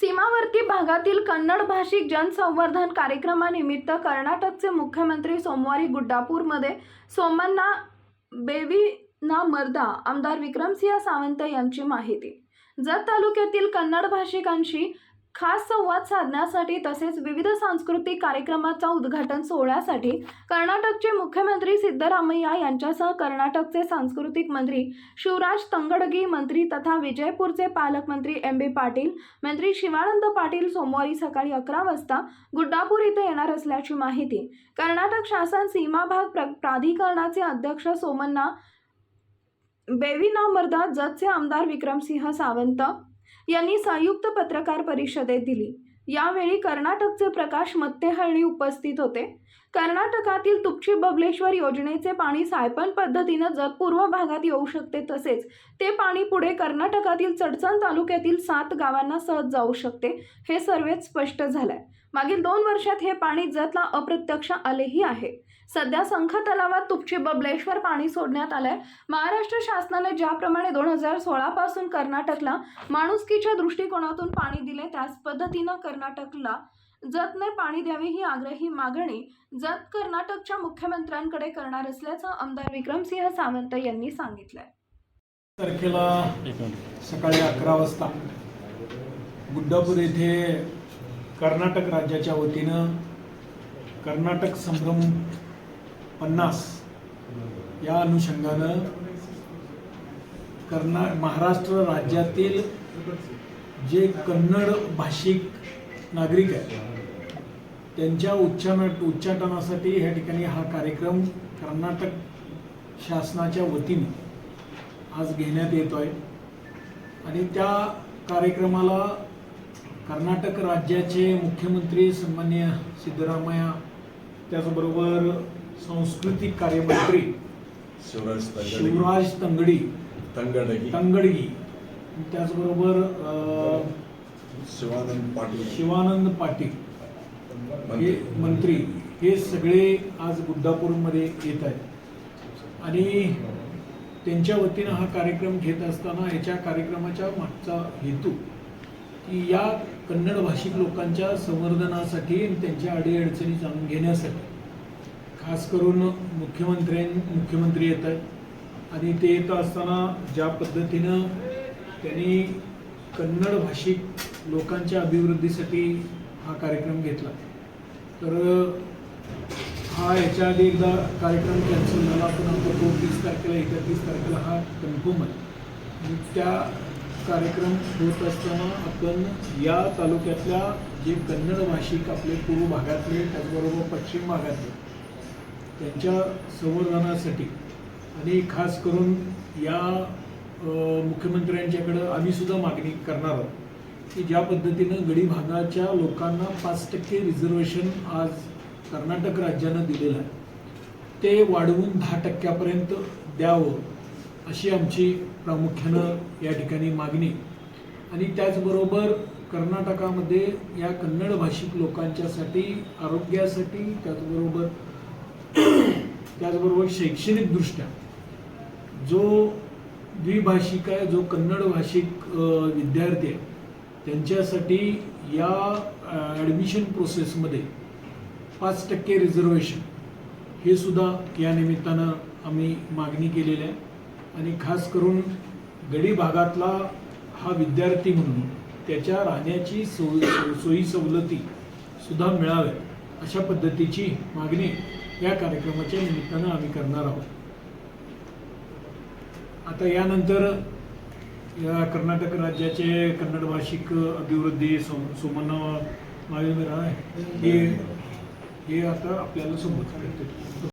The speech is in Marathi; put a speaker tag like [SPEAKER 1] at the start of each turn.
[SPEAKER 1] सीमावर्ती भागातील कन्नड भाषिक जनसंवर्धन कार्यक्रमानिमित्त कर्नाटकचे मुख्यमंत्री सोमवारी गुड्डापूरमध्ये सोमन्ना बेवीना मर्दा आमदार विक्रमसिंह सावंत यांची माहिती. जत तालुक्यातील कन्नड भाषिकांशी खास संवाद साधण्यासाठी तसेच विविध सांस्कृतिक कार्यक्रमाचा उद्घाटन सोहळ्यासाठी कर्नाटकचे मुख्यमंत्री सिद्धरामय्या यांच्यासह कर्नाटकचे सांस्कृतिक मंत्री शिवराज तंगडगी मंत्री तथा विजयपूरचे पालकमंत्री एम बी पाटील मंत्री शिवानंद पाटील सोमवारी सकाळी अकरा वाजता गुड्डापूर इथे येणार असल्याची माहिती. कर्नाटक शासन सीमाभाग प्र प्राधिकरणाचे अध्यक्ष सोमन्ना बेविनामर्दा जतचे आमदार विक्रमसिंह सावंत यांनी संयुक्त पत्रकार परिषदेत दिली. यावेळी कर्नाटकचे प्रकाश मत्तेहळणी उपस्थित होते. कर्नाटकातील तुपची बबलेश्वर योजनेचे पाणी सायपन पद्धतीनं जत पूर्व भागात येऊ शकते तसेच ते पाणी पुढे कर्नाटकातील चडचण तालुक्यातील सात गावांना सहज जाऊ शकते हे सर्वेच स्पष्ट झालंय. मागील दोन वर्षात हे पाणी जतला अप्रत्यक्ष आलेही आहे. सध्या संख तलावात तुपची बबलेश्वर पाणी सोडण्यात आलंय. महाराष्ट्र शासनाने ज्याप्रमाणे दोन हजार सोळापासून कर्नाटकला माणुसकीच्या दृष्टिकोनातून पाणी दिले त्याच पद्धतीनं कर्नाटकला जतने पाणी द्यावे ही आग्रही मागणी जत कर्नाटकच्या मुख्यमंत्र्यांकडे करणार असल्याचं आमदार विक्रमसिंह सावंत यांनी सांगितलंय.
[SPEAKER 2] तारखेला सकाळी अकरा वाजता गुड्डापूर येथे कर्नाटक राज्याच्या वतीनं कर्नाटक संभ्रम पन्नास या अनुषंगानं कर्ना महाराष्ट्र राज्यातील जे कन्नड भाषिक नागरिक आहेत. त्यांच्या उच्चारण उच्चाटनासाठी ह्या ठिकाणी हा कार्यक्रम कर्नाटक शासनाच्या वतीने आज घेण्यात येतो आहे आणि त्या कार्यक्रमाला कर्नाटक राज्याचे मुख्यमंत्री सन्मान्य सिद्धरामय्या त्याचबरोबर सांस्कृतिक कार्यमंत्री
[SPEAKER 3] शिवराज तंगडी.
[SPEAKER 2] शिवराज तंगडी.
[SPEAKER 3] तंगडगी
[SPEAKER 2] तंगडगी. त्याचबरोबर
[SPEAKER 3] शिवानंद पाटील.
[SPEAKER 2] शिवानंद पाटील. हे
[SPEAKER 3] मंत्री.
[SPEAKER 2] हे सगळे आज गुड्डापूरमध्ये येत आहेत. आणि त्यांच्या वतीनं हा कार्यक्रम घेत असताना याच्या कार्यक्रमाच्या मागचा हेतू की या कन्नड भाषिक लोकांच्या संवर्धनासाठी आणि त्यांच्या अडीअडचणी जाणून घेण्यासाठी. खास करून मुख्यमंत्र्यां मुख्यमंत्री येत आहेत. आणि ते येत असताना ज्या पद्धतीनं त्यांनी कन्नड भाषिक लोकांच्या अभिवृद्धीसाठी हा कार्यक्रम घेतला. तर हा याच्या आधी एकदा कार्यक्रम कॅन्सल झाला पण आमचा तो तीस तारखेला एकतीस तारखेला हा कन्फर्म आहे. आणि त्या कार्यक्रम होत असताना आपण या तालुक्यातल्या जे कन्नड भाषिक आपले पूर्व भागातले त्याचबरोबर पश्चिम भागातले त्यांच्या संवर्धनासाठी आणि खास करून या मुख्यमंत्र्यांच्याकडं आम्ही सुद्धा मागणी करणार आहोत. की ज्या पद्धतीनं गडी भागाच्या लोकांना पाच टक्के रिझर्वेशन आज कर्नाटक राज्यानं दिलेलं आहे. ते वाढवून दहा टक्क्यापर्यंत द्यावं अशी आमची प्रामुख्यानं या ठिकाणी मागणी. आणि त्याचबरोबर कर्नाटकामध्ये या कन्नड भाषिक लोकांच्यासाठी आरोग्यासाठी त्याचबरोबर त्याचबरोबर शैक्षणिकदृष्ट्या जो द्विभाषिक आहे जो कन्नड भाषिक विद्यार्थी आहे त्यांच्यासाठी या ॲडमिशन प्रोसेसमध्ये पाच टक्के रिझर्वेशन हे सुद्धा या निमित्तानं आम्ही मागणी केलेली आहे. आणि खास करून गडी भागातला हा विद्यार्थी म्हणून त्याच्या राहण्याची सोय सोयी सवलती सुद्धा मिळाव्यात अशा पद्धतीची मागणी या कार्यक्रमाच्या निमित्तानं आम्ही करणार आहोत. आता यानंतर या कर्नाटक राज्याचे कन्नड भाषिक अभिवृद्धी सोम सोमण्णा मावेल हे हे आता आपल्याला समोर करते